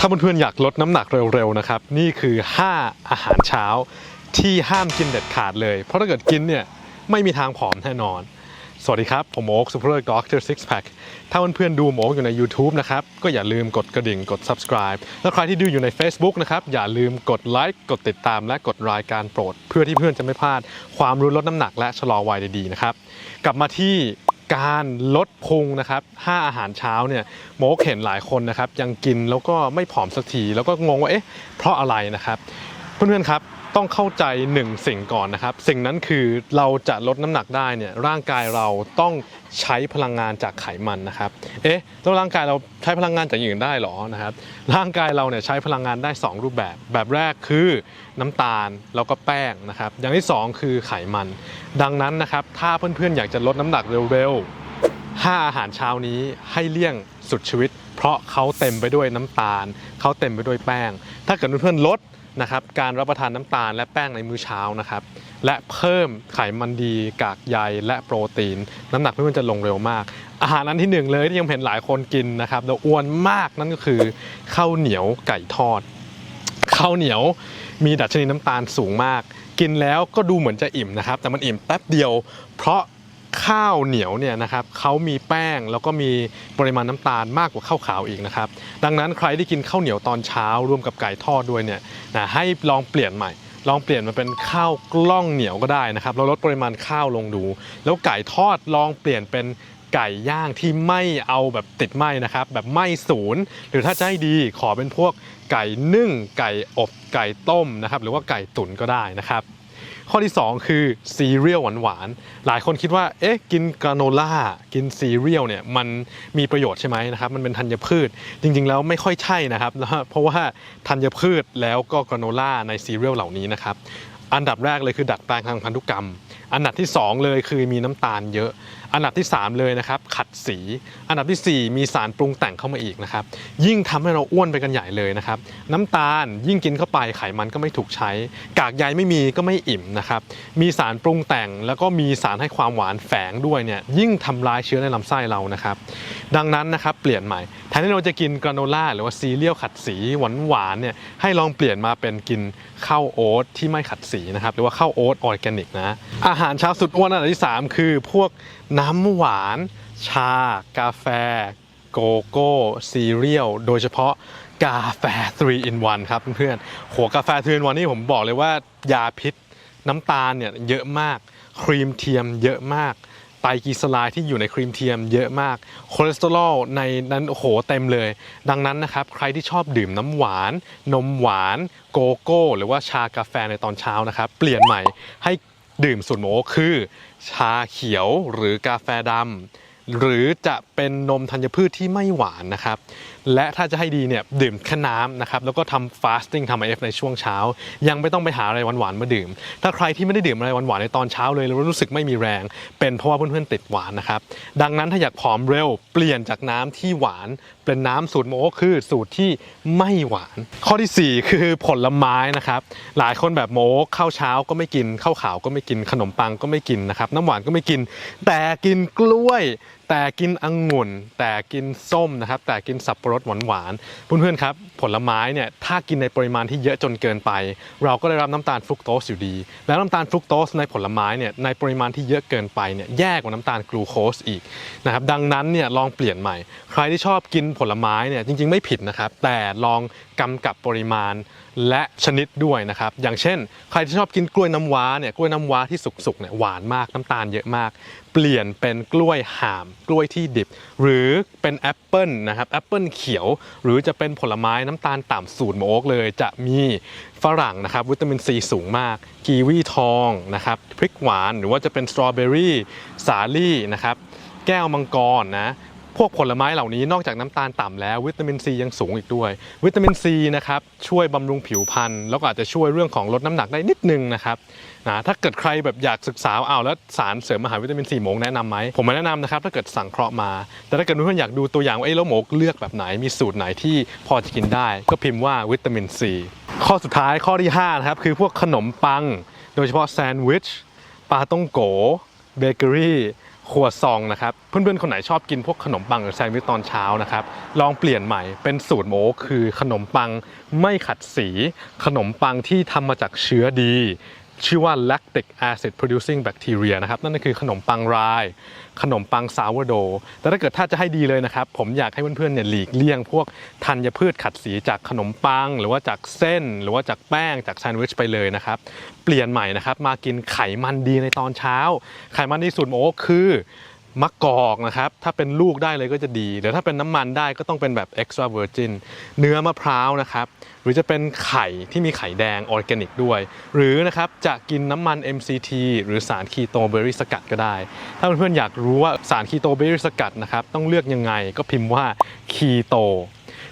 ถ้าเพื่อนๆอยากลดน้ำหนักเร็วๆนะครับ นี่คือ 5 อาหารเช้าที่ห้ามกินเด็ดขาดเลย เพราะถ้าเกิดกินเนี่ยไม่มีทางผอมแน่นอน สวัสดีครับ ผมโอ๊คสุภเลิศด็อกเตอร์ซิกแพคถ้าเพื่อนๆดูโมกอยู่ใน YouTube นะครับ ก็อย่าลืมกดกระดิ่งกด subscribe แล้วใครที่ดูอยู่ใน Facebook นะครับ อย่าลืมกดไลค์กดติดตามและกดรายการโปรด เพื่อที่เพื่อนจะไม่พลาดความรู้ลดน้ำหนักและชะลอวัยดีๆนะครับกลับมาที่ การลดพุงนะครับ5อาหารเช้าเนี่ยโมกเห็นหลายคนนะครับยังกินแล้วก็ไม่ผอมสักทีแล้วก็งงว่าเอ๊ะเพราะอะไรนะครับ เพื่อนๆครับ ต้องเข้าใจหนึ่งสิ่งก่อนนะครับ สิ่งนั้นคือเราจะลดน้ำหนักได้เนี่ยร่างกายเราต้องใช้พลังงานจากไขมันนะครับ เอ๊ะแล้วร่างกายเราใช้พลังงานจากอย่างอื่นได้หรอนะครับ ร่างกายเราเนี่ยใช้พลังงานได้ 2 รูปแบบ แบบแรกคือน้ำตาลแล้วก็แป้งนะครับ อย่างที่ 2 คือไขมัน ดังนั้นนะครับ ถ้าเพื่อนๆอยากจะลดน้ำหนักเร็วๆ5อาหารเช้านี้ให้เลี่ยงสุดชีวิต เพราะเขาเต็มไปด้วยน้ำตาลเขาเต็มไปด้วยแป้ง ถ้าเกิดเพื่อนๆลดนะครับการรับประทานน้ำตาลและแป้งในมื้อเช้านะครับและเพิ่มไขมันดีกากใยและโปรตีน น้ำหนักเพื่อนๆจะลงเร็วมาก อาหารอันที่หนึ่งเลยที่ยังเห็นหลายคนกินนะครับแล้วอ้วนมากนั่นก็คือข้าวเหนียวไก่ทอดข้าวเหนียวมีดัชนีน้ำตาลสูงมาก กินแล้วก็ดูเหมือนจะอิ่มนะครับ แต่มันอิ่มแป๊บเดียว เพราะ ข้าวเหนียวเนี่ยนะครับเขามีแป้งแล้วก็มีปริมาณน้ำตาลมากกว่าข้าวขาวอีกนะครับดังนั้นใครที่กินข้าวเหนียวตอนเช้าร่วมกับไก่ทอดด้วยเนี่ยนะให้ลองเปลี่ยนใหม่ ลองเปลี่ยนมาเป็นข้าวกล้องเหนียวก็ได้นะครับแล้วลดปริมาณข้าวลงดู แล้วไก่ทอดลองเปลี่ยนเป็นไก่ย่างที่ไม่เอาแบบติดไหมนะครับแบบไหมศูนย์หรือถ้าจะให้ดีขอเป็นพวกไก่นึ่ง ไก่อบไก่ต้มนะครับหรือว่าไก่ตุ๋นก็ได้นะครับ ข้อที่ 2 คือซีเรียลหวานๆ หลายคนคิดว่า เอ๊ะ กินกราโนล่า กินซีเรียลเนี่ย มันมีประโยชน์ใช่ไหมนะครับ มันเป็นธัญพืช จริงๆ แล้วไม่ค่อยใช่นะครับ เพราะว่าธัญพืชแล้วก็กราโนล่าในซีเรียลเหล่านี้นะครับ อันดับแรกเลยคือดัดแปลงทางพันธุกรรม อันดับที่ 2 เลยคือมีน้ำตาลเยอะอันดับที่ 3 เลยนะครับขัดสี อันดับทีสี่ 4 มีสารปรุงแต่งเข้ามาอีกนะครับยิ่งทำให้เราอ้วนไปกันใหญ่เลยนะครับน้ำตาลยิ่งกินเข้าไปไขมันก็ไม่ถูกใช้ กากใยไม่มีก็ไม่อิ่มนะครับมีสารปรุงแต่งแล้วก็มีสารให้ความหวานแฝงด้วยเนี่ยยิ่งทำลายเชื้อในลำไส้เรานะครับดังนั้นนะครับเปลี่ยนใหม่แทนที่เราจะกินกราโนล่าหรือว่าซีเรียลขัดสีหวานๆเนี่ยให้ลองเปลี่ยนมาเป็นกินข้าวโอ๊ตที่ไม่ขัดสีนะครับหรือว่าข้าวโอ๊ตออร์แกนิกนะอาหารเช้าสุดอ้วนอันดับที่ 3 คือพวก น้ำหวาน ชา กาแฟ โกโก้ ซีเรียล โดยเฉพาะกาแฟ 3 in 1 ครับเพื่อนๆหัวกาแฟ 3 in 1 นี่ผมบอกเลยว่ายาพิษน้ำตาลเนี่ยเยอะมาก ครีมเทียมเยอะมากไตรกลีเซอไรด์ที่อยู่ในครีมเทียมเยอะมากคอเลสเตอรอลในนั้นโอ้โหเต็มเลย ดังนั้นนะครับ ใครที่ชอบดื่มน้ำหวาน นมหวาน โกโก้ หรือว่าชากาแฟในตอนเช้านะครับ เปลี่ยนใหม่ให้ ดื่มสูตรโมคือ ชาเขียวหรือกาแฟดำ หรือจะเป็นนมธัญพืชที่ไม่หวานนะครับ และถ้าจะให้ดีเนี่ยดื่มแค่น้ำนะครับ แล้วก็ทำฟาสติ้งทำไอเอฟในช่วงเช้า ยังไม่ต้องไปหาอะไรหวานๆมาดื่ม ถ้าใครที่ไม่ได้ดื่มอะไรหวานๆในตอนเช้าเลยแล้วรู้สึกไม่มีแรง เป็นเพราะว่าเพื่อนๆติดหวานนะครับ ดังนั้นถ้าอยากผอมเร็วเปลี่ยนจากน้ำที่หวาน เป็นน้ำสูตรโมคือสูตรที่ไม่หวาน ข้อทีสี่ 4 คือผลไม้นะครับ หลายคนแบบโมข้าวเช้าก็ไม่กินข้าวขาวก็ไม่กินขนมปังก็ไม่กินนะครับน้ำหวานก็ไม่กิน แต่กินกล้วย แต่กินองุ่น แต่กินส้มนะครับ แต่กินสับปะรดหวานๆเพื่อนๆครับ ผลไม้เนี่ยถ้ากินในปริมาณที่เยอะจนเกินไป เราก็ได้รับน้ำตาลฟรุกโตสอยู่ดี แล้วน้ำตาลฟรุกโตสในผลไม้เนี่ยในปริมาณที่เยอะเกินไปเนี่ยแย่กว่าน้ำตาลกลูโคสอีกนะครับดังนั้นเนี่ยลองเปลี่ยนใหม่ ใครที่ชอบกินผลไม้เนี่ยจริงๆไม่ผิดนะครับแต่ลองกำกับปริมาณและชนิดด้วยนะครับ อย่างเช่น ใครที่ชอบกินกล้วยน้ำว้าเนี่ยกล้วยน้ำว้าที่สุกๆเนี่ยหวานมากน้ำตาลเยอะมากเปลี่ยนเป็นกล้วยห่ามกล้วยที่ดิบ หรือเป็นแอปเปิลนะครับแอปเปิลเขียว หรือจะเป็นผลไม้น้ำตาลต่ำสูตรโมกเลย จะมีฝรั่งนะครับวิตามินซีสูงมาก กีวีทองนะครับพริกหวานหรือว่าจะเป็นสตรอเบอรี่สาลี่นะครับแก้วมังกรนะ พวกผลไม้เหล่านี้นอกจากน้ำตาลต่ำแล้ววิตามินซียังสูงอีกด้วย วิตามินซีนะครับช่วยบำรุงผิวพรรณแล้วก็อาจจะช่วยเรื่องของลดน้ำหนักได้นิดนึงนะครับนะถ้าเกิดใครแบบอยากศึกษาเอาแล้วสารเสริมอาหารวิตามินซีหมกแนะนำไหมผมไม่แนะนำนะครับถ้าเกิดสั่งเคราะห์มา แต่ถ้าเกิดเพื่อนๆอยากดูตัวอย่างว่าเอ้แล้วหมกเลือกแบบไหนมีสูตรไหนที่พอจะกินได้ ก็พิมพ์ว่าวิตามินซีข้อสุดท้ายข้อที่ห้านะครับคือพวกขนมปัง โดยเฉพาะแซนด์วิชปลาต้องโกเบเกอรี่ ครัวซองนะครับ เพื่อนๆ คนไหนชอบกินพวกขนมปังหรือแซนด์วิชตอนเช้านะครับ ลองเปลี่ยนใหม่เป็นสูตรโมคือขนมปังไม่ขัดสี ขนมปังที่ทำมาจากเชื้อดี ชื่อว่า lactic acid producing bacteria นะครับ นั่นก็คือขนมปังราย ขนมปังซาวโด แต่ถ้าเกิดถ้าจะให้ดีเลยนะครับ ผมอยากให้เพื่อนๆเนี่ยหลีกเลี่ยงพวกธัญพืชขัดสีจากขนมปัง หรือว่าจากเส้น หรือว่าจากแป้งจากแซนด์วิชไปเลยนะครับ เปลี่ยนใหม่นะครับ มากินไขมันดีในตอนเช้า ไขมันที่สุดโอ้คือ มะกอกนะครับ ถ้าเป็นลูกได้เลยก็จะดีหรือถ้าเป็นน้ำมันได้ก็ต้องเป็นแบบ extra virgin เนื้อมะพร้าวนะครับ หรือจะเป็นไข่ที่มีไข่แดงออร์แกนิกด้วย หรือนะครับจะกินน้ำมัน MCT หรือสารคีโตเบอรี่สกัดก็ได้ ถ้าเพื่อนๆอยากรู้ว่าสารคีโตเบอรี่สกัดนะครับต้องเลือกยังไงก็พิมพ์ว่าคีโต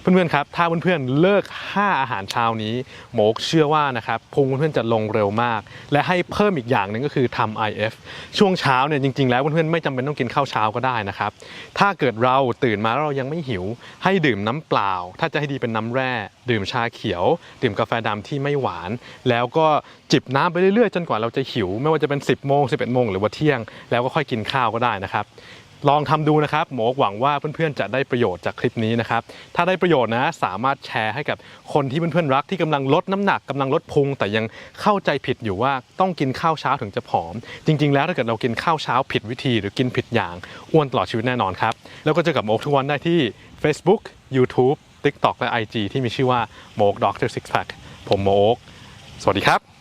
เพื่อนๆครับถ้าเพื่อนๆเลิก 5 อาหารเช้านี้โมกเชื่อว่านะครับพุงเพื่อนๆจะลงเร็วมาก และให้เพิ่มอีกอย่างหนึ่งก็คือทำ IF ช่วงเช้าเนี่ยจริงๆ แล้วเพื่อนๆไม่จำเป็นต้องกินข้าวเช้าก็ได้นะครับถ้าเกิดเราตื่นมาแล้วเรายังไม่หิว ให้ดื่มน้ำเปล่า ถ้าจะให้ดีเป็นน้ำแร่ ดื่มชาเขียว ดื่มกาแฟดำที่ไม่หวาน แล้วก็จิบน้ำไปเรื่อยๆ จนกว่าเราจะหิว ไม่ว่าจะเป็น 10โมง11โมงหรือว่าเที่ยง แล้วก็ค่อยกินข้าวก็ได้นะครับ ลองทำดูนะครับ หมอหวังว่าเพื่อนๆจะได้ประโยชน์จากคลิปนี้นะครับ ถ้าได้ประโยชน์นะสามารถแชร์ให้กับคนที่เพื่อนๆรักที่กำลังลดน้ำหนักกำลังลดพุง แต่ยังเข้าใจผิดอยู่ว่าต้องกินข้าวเช้าถึงจะผอม จริง ๆ แล้วถ้าเกิดเรากินข้าวเช้าผิดวิธี หรือกินผิดอย่างอ้วนตลอดชีวิตแน่นอนครับ แล้วก็เจอกับโมกทุกวันได้ที่ Facebook YouTube TikTok และ IG ที่มีชื่อว่าโมก Doctor Six Pack ผมโมกสวัสดีครับ